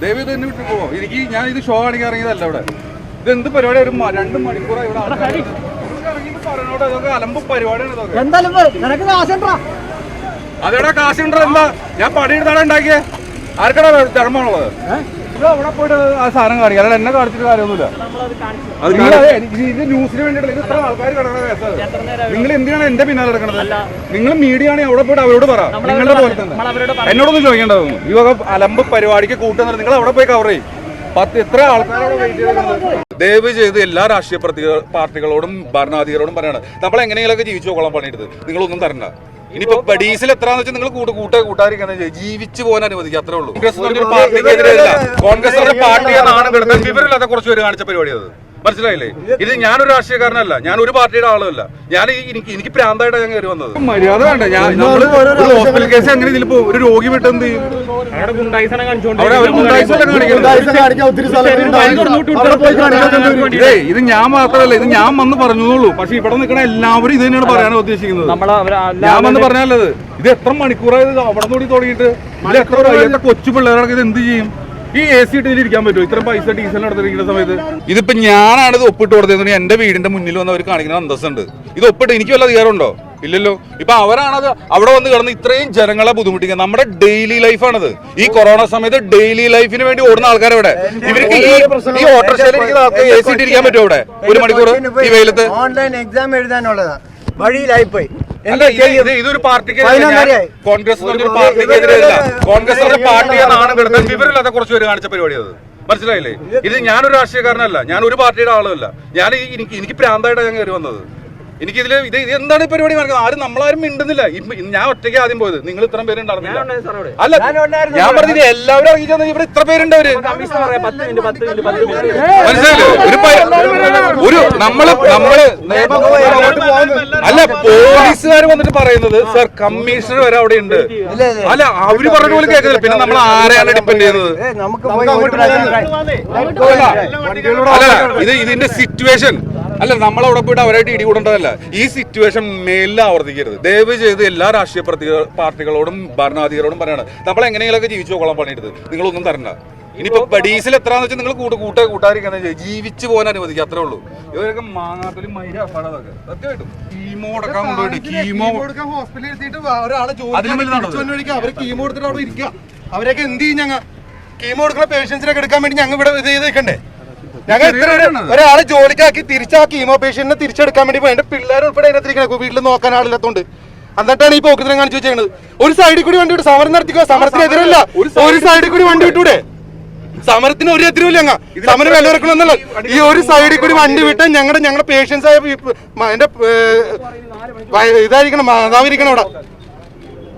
ദയവ് ഇത് തന്നെ വിട്ടു പോവോ? എനിക്ക് ഞാൻ ഇത് ഷോ കാണിക്കാൻ ഇറങ്ങിയതല്ല ഇവിടെ. ഇത് എന്ത് പരിപാടി? ഒരു രണ്ട് മണിക്കൂറായി ഇവിടെ ഇതൊക്കെ അലമ്പ് പരിപാടിയാണ് ഇതൊക്കെ. എന്തായാലും പോയി. നിനക്ക് കാശുണ്ടാ അതെവിടെ കാശുണ്ടോ എന്താ? ഞാൻ പണിയെടുത്താണ് ഉണ്ടാക്കിയത് ആർക്കടാ ധർമ്മമുള്ളത് അവിടെ പോയിട്ട് ആ സാധനം കാണിക്കാം. അല്ലാതെ എന്നെ കാണിച്ചിട്ട് കാര്യമൊന്നുമില്ല. അത് നിങ്ങൾ ഇത് ന്യൂസിന് വേണ്ടിയിട്ട് ഇത് ഇത്ര ആൾക്കാർ കിടക്കുന്ന കേസാണ് നിങ്ങൾ എന്തിനാണ് എന്റെ പിന്നാലെ കിടക്കുന്നത് നിങ്ങൾ മീഡിയ ആണെങ്കിൽ അവിടെ പോയിട്ട് അവരോട് പറ. നിങ്ങളുടെ പോലെ തന്നെ എന്നോടൊന്നും ചോദിക്കേണ്ടതൊന്നും. ഈ വക അലമ്പ് പരിപാടിക്ക് കൂട്ടുന്നത് നിങ്ങൾ അവിടെ പോയി കവർ ചെയ്യും. പത്ത് എത്ര ആൾക്കാരോട് വെയിറ്റ് ചെയ്ത് ദയവ് ചെയ്ത് എല്ലാ രാഷ്ട്രീയ പ്രതി- പാർട്ടികളോടും ഭരണാധികാരോടും പറയണം. നമ്മൾ എങ്ങനെയെങ്കിലൊക്കെ ജീവിച്ചു കൊള്ളാൻ പണിയെടുത്ത്. നിങ്ങളൊന്നും തരണ്ട. ഇനിയിപ്പോ ഡീസൽ എത്രാന്ന് വെച്ചാൽ നിങ്ങൾ കൂട്ട് കൂട്ടേ കൂട്ടാതിരിക്കുന്നത് ജീവിച്ചു പോകാൻ അനുവദിക്കുക അത്രേ ഉള്ളൂ. കോൺഗ്രസ് കോൺഗ്രസ് പാർട്ടിയാണ് വിവരമില്ലാത്ത കുറച്ച് പേര് കാണിച്ച പരിപാടി അത്. മനസ്സിലായില്ലേ? ഇത് ഞാനൊരു രാഷ്ട്രീയക്കാരനല്ല. ഞാൻ ഒരു പാർട്ടിയുടെ ആളുമല്ല. ഞാൻ എനിക്ക് എനിക്ക് പ്രാന്തായിട്ടാണ് ഞാൻ കയറി വന്നത്. മര്യാദ വേണ്ട. ഞാൻ ഹോസ്പിറ്റൽ കേസ് എങ്ങനെ ഇതിൽ ഒരു രോഗി വിട്ട് എന്ത് ചെയ്യും? ഇതേ ഞാൻ മാത്രമല്ല ഇത് ഞാൻ വന്ന് പറഞ്ഞോളൂ പക്ഷെ ഇവിടെ നിൽക്കുന്ന എല്ലാവരും ഇത് തന്നെയാണ് പറയാൻ ഉദ്ദേശിക്കുന്നത്. ഞാൻ വന്ന് പറഞ്ഞാലത് ഇത്? എത്ര മണിക്കൂറായത് അവിടെ നിന്ന് തുടങ്ങിയിട്ട്? ഇതിൽ എത്ര കൊച്ചു പിള്ളേരൊക്കെ ഇത് എന്ത് ചെയ്യും? ഈ എ സി ഇട്ട് ഇരിക്കാൻ പറ്റുമോ? ഇത്ര പൈസ ഡീസൽ നടത്തിരിക്കുന്ന സമയത്ത്? ഇതിപ്പോ ഞാനാണ് ഇത് ഒപ്പിട്ട് കൊടുത്തത്. എന്റെ വീടിന്റെ മുന്നിൽ വന്ന് അവർ കാണിക്കുന്ന അന്തസ്സുണ്ട്. ഇത് ഒപ്പിട്ട് എനിക്ക് വല്ല അധികാരമുണ്ടോ? ഇല്ലല്ലോ. ഇപ്പൊ അവരാണത് അവിടെ വന്ന് കിടന്ന് ഇത്രയും ജനങ്ങളെ ബുദ്ധിമുട്ടിക്കുക നമ്മുടെ ഡെയിലി ലൈഫാണത് ഈ കൊറോണ സമയത്ത് ഡെയിലി ലൈഫിന് വേണ്ടി ഓടുന്ന ആൾക്കാർ ഇവിടെ ഇവർക്ക് ഈ ഈ ഓട്ടോറിക്ഷയിൽ ഇരിക്കുന്ന ആൾക്ക് എ സി ഇട്ട് പറ്റുമോ അവിടെ? ഒരു മണിക്കൂർ ഈ വെയിലത്ത്? ഓൺലൈൻ എക്സാം എഴുതാനുള്ളതാ. വഴിയിലായി പോയി ഇതൊരു പാർട്ടിക്ക്. കോൺഗ്രസ് പാർട്ടിക്കെതിരെയല്ല കോൺഗ്രസ് എന്ന പാർട്ടിയെ നാണം കിടത്താൻ വിവരമില്ലാത്ത കുറച്ച് പേര് കാണിച്ച പരിപാടി അത് മനസ്സിലായില്ലേ ഇത് ഞാനൊരു രാഷ്ട്രീയക്കാരനല്ല. ഞാൻ ഒരു പാർട്ടിയുടെ ആളുമല്ല. ഞാൻ എനിക്ക് എനിക്ക് പ്രാന്തായിട്ടാണ് ഞാൻ കയറി വന്നത്. എനിക്കിതിൽ ഇത് ഇത് എന്താണ് ഈ പരിപാടി നടക്കുന്നത് ആരും നമ്മളാരും മിണ്ടുന്നില്ല ഞാൻ ഒറ്റയ്ക്ക് ആദ്യം പോയത് നിങ്ങൾ ഇത്രയും പേര് ഉണ്ടായിരുന്നില്ല അല്ല ഞാൻ പറഞ്ഞില്ല എല്ലാവരും ചെന്ന് ഇവിടെ ഇത്ര പേരുണ്ട് അവർ മനസ്സിലായില്ലേ ഒരു ഒരു നമ്മൾ നമ്മൾ അല്ല പോലീസുകാർ വന്നിട്ട് പറയുന്നത് സർ കമ്മീഷണർ വരെ അവിടെ ഉണ്ട് അല്ല അവർ പറഞ്ഞ പോലെ കേൾക്കുന്നില്ല പിന്നെ നമ്മൾ ആരെയാണ് ഡിപ്പെൻഡ് ചെയ്യുന്നത് അല്ല ഇത് ഇതിന്റെ സിറ്റുവേഷൻ അല്ല നമ്മളവിടെ പോയിട്ട് അവരായിട്ട് ഇടികൂടേണ്ടതല്ല ഈ സിറ്റുവേഷൻ മേലിൽ ആവർത്തിക്കരുത്. ദയവ് ചെയ്ത് എല്ലാ രാഷ്ട്രീയ പാർട്ടികളോടും ഭരണാധികാരോടും പറയണം. നമ്മൾ എങ്ങനെയെങ്കിലൊക്കെ ജീവിച്ചു നോക്കാൻ പണിയെടുത്ത്. നിങ്ങളൊന്നും തരണ്ട. ഇനിയിപ്പോ ബഡീസിൽ എത്രാന്ന് വെച്ചാൽ നിങ്ങൾ കൂട്ട് കൂട്ട കൂട്ടാതിരിക്കുന്നത് ജീവിച്ചു പോകാൻ അനുവദിക്കുക അത്രേ ഉള്ളൂ. ഇവരൊക്കെ മാങ്ങാത്തലും മൈര അപ്പാടതൊക്കെ സത്യമായിട്ടും. കീമോ അടക്കാൻ കൊണ്ടുപോയിട്ട് കീമോ ഹോസ്പിറ്റലിൽ എത്തിയിട്ട് ഒരാളെ? ജോലി കീമോ എടുത്തിട്ട് അവിടെ ഇരിക്കുക. അവരൊക്കെ എന്ത് ചെയ്യും ഞങ്ങൾ കീമോ എടുക്കുന്ന പേഷ്യൻസിനൊക്കെ എടുക്കാൻ വേണ്ടി ഞങ്ങൾ ഇവിടെ ഇത് ചെയ്ത് നിൽക്കണ്ടേ ഞങ്ങൾ ഇത്ര. ഒരാളെ ജോലിക്കാക്കി തിരിച്ചാക്കി ആ കീമോ പേഷ്യന്റിനെ തിരിച്ചെടുക്കാൻ വേണ്ടി പോയി എന്റെ പിള്ളേർ ഉൾപ്പെടെ അതിനകത്തിരിക്കണേ വീട്ടിൽ നോക്കാൻ ആളില്ലാത്തോണ്ട്. എന്നിട്ടാണ് ഈ പോക്കിത്തരം കാണിച്ചു വെച്ചത് ഒരു സൈഡിൽ കൂടി വണ്ടി വിട്ടു സമരം നടത്തിക്കോ? സമരത്തിനെതിരല്ല ഒരു സൈഡിൽ കൂടി വണ്ടി വിട്ടൂടെ? സമരത്തിന് ഒരു എതിരുമില്ല ഞങ്ങൾ സമരം വില ഇറക്കണമെന്നല്ല ഈ ഒരു സൈഡിൽ കൂടി വണ്ടി വിട്ട് ഞങ്ങളുടെ ഞങ്ങളുടെ പേഷ്യൻസ് ആയ എന്റെ ഇതായിരിക്കണം മാതാവിരിക്കണം അവിടെ.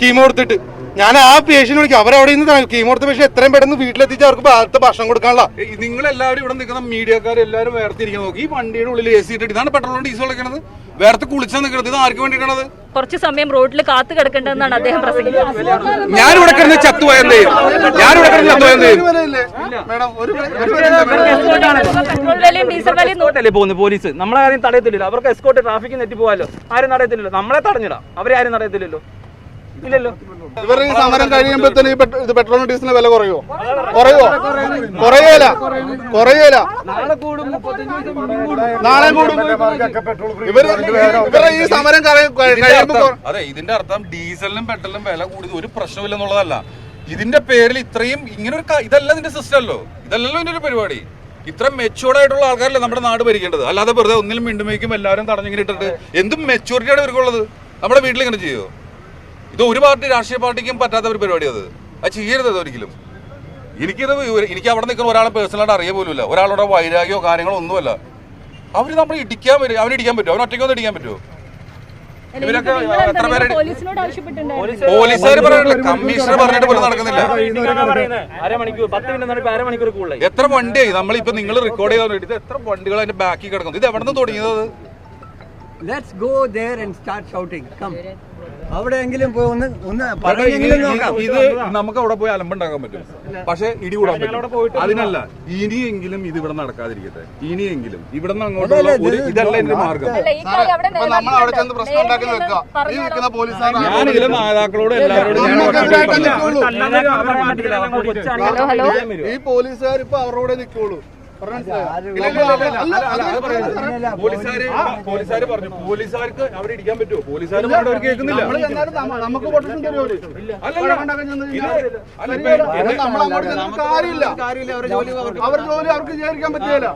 കീമോ കൊടുത്തിട്ട് ഞാൻ ആ പേഷ്യന്റ് വിളിക്കും. അവരവിടെ നിന്ന് കീമോർത്ത പേഷ്യൻ എത്രയും പെട്ടെന്ന് വീട്ടിലെത്തിച്ച് അവർക്ക് ഭാഗത്ത് ഭക്ഷണം കൊടുക്കാനുള്ള. നിങ്ങൾ എല്ലാവരും ഇവിടെ നിൽക്കുന്ന മീഡിയക്കാർ എല്ലാവരും വേർത്തിരിക്കാൻ നോക്കി ഈ വണ്ടിയുടെ ഉള്ളിൽ എ സി ഇട്ടിട്ട് ഇതാണ് പെട്രോളും ഡീസൽ വെക്കണത് വേർത്ത് കുളിച്ചാൽ നിൽക്കുന്നത് ഇത് ആർക്ക് വേണ്ടിയിട്ടാണത്? കുറച്ച് സമയം റോഡിൽ കാത്തു കിടക്കേണ്ടതെന്നാണ് അദ്ദേഹം പ്രസംഗിക്കുന്നത് ഞാനിവിടെ കിടന്ന് ചത്തുപോയ ചെയ്യും? ഞാനിവിടെ കിടന്ന് ചത്തുപോയ പോലീസ്? നമ്മളെ ആരും തടയത്തില്ലല്ലോ. അവർക്ക് എസ്കോട്ട് ട്രാഫിക് നെറ്റി പോകാലോ ആരും തടയത്തില്ലല്ലോ. നമ്മളെ തടഞ്ഞിടാം. അവരെ ആരും തടയത്തില്ലല്ലോ. ഇല്ലല്ലോ. ഇവരുടെ ഈ സമരം കഴിയുമ്പോഴത്തേന് ഇത് പെട്രോളിനും ഡീസലിന് വില കുറയോ? കുറയോ? കുറയേല. കുറയേല. നാളെ കൂടും ഇവർ ഇവരുടെ ഈ സമരം കഴിയുമ്പോ അതെ ഇതിന്റെ അർത്ഥം ഡീസലിനും പെട്രോളിനും വില കൂടിയത് ഒരു പ്രശ്നമില്ലെന്നുള്ളതല്ല ഇതിന്റെ പേരിൽ ഇത്രയും ഇങ്ങനെ ഒരു ഇതല്ല ഇതിന്റെ സിസ്റ്റം അല്ലോ. ഇതല്ലല്ലോ ഇതിന്റെ ഒരു പരിപാടി. ഇത്ര മെച്ചൂർഡ് ആയിട്ടുള്ള ആൾക്കാരല്ലേ നമ്മുടെ നാട് ഭരിക്കേണ്ടത്. അല്ലാതെ വെറുതെ ഒന്നിലും മിണ്ടുമേക്കും എല്ലാവരും തടഞ്ഞിങ്ങനെ ഇട്ടിട്ട് എന്തും മെച്ചൂരിറ്റിയാണ് ഇവർക്കുള്ളത്? നമ്മുടെ വീട്ടിൽ ഇങ്ങനെ ചെയ്യോ? ഇത് ഒരു പാർട്ടി രാഷ്ട്രീയ പാർട്ടിക്കും പറ്റാത്ത ഒരു പരിപാടി അത്. അത് ചെയ്യരുത് അത് ഒരിക്കലും. എനിക്കിത് എനിക്ക് അവിടെ നിൽക്കുന്ന ഒരാളെ പേഴ്സണലായിട്ട് അറിയ പോലുമില്ല. ഒരാളുടെ വൈരാഗ്യമോ കാര്യങ്ങളോ ഒന്നുമല്ല. അവർ നമ്മൾ ഇടിക്കാൻ വരും. അവന് ഇടിക്കാൻ പറ്റുമോ? അവൻ ഒറ്റയ്ക്കൊന്നും ഇടിക്കാൻ പറ്റുമോ? ഇവരൊക്കെ എത്ര പോലീസുകാർ പറഞ്ഞില്ല കമ്മീഷണർ പറഞ്ഞിട്ട് പോലും നടക്കുന്നില്ല. എത്ര വണ്ടിയായി? നമ്മളിപ്പോ നിങ്ങൾ റെക്കോർഡ് ചെയ്താൽ ഇത് എത്ര വണ്ടികൾ അതിന്റെ ബാക്കിൽ കിടക്കുന്നു? ഇത് എവിടെ നിന്ന് തുടങ്ങിയത് Let's go there and start shouting. Come. അവിടെയെങ്കിലും പോയി ഒന്ന് ഒന്ന് പറഞ്ഞെങ്കിലും നോക്കാം. ഇത് നമുക്ക് അവിടെ പോയി അലമ്പുണ്ടാക്കാൻ പറ്റും. പക്ഷെ ഇടി കൂടാൻ പറ്റും. അതിനല്ല ഇനിയെങ്കിലും ഇത് ഇവിടെ നടക്കാതിരിക്കട്ടെ. ഇനിയെങ്കിലും ഇവിടെ നിന്ന് അങ്ങോട്ടുള്ള ഒരു ഇതല്ല എന്റെ മാർഗം. നമ്മൾ അവിടെ ചെന്ന് പ്രശ്നം? നിൽക്കുന്ന ഇതിലെ നേതാക്കളോട് എല്ലാവരോടും ഈ പോലീസുകാർ ഇപ്പൊ അവരോടെ നിൽക്കുള്ളൂ. പോലീസുകാര് പറഞ്ഞു പോലീസുകാർക്ക് അവിടെ ഇടിക്കാൻ പറ്റുമോ പോലീസുകാർ പറഞ്ഞിട്ട് അവർ കേൾക്കുന്നില്ല നമുക്ക് കാര്യമില്ല അവർ ജോലി അവർക്ക് ചെയ്യാൻ പറ്റില്ല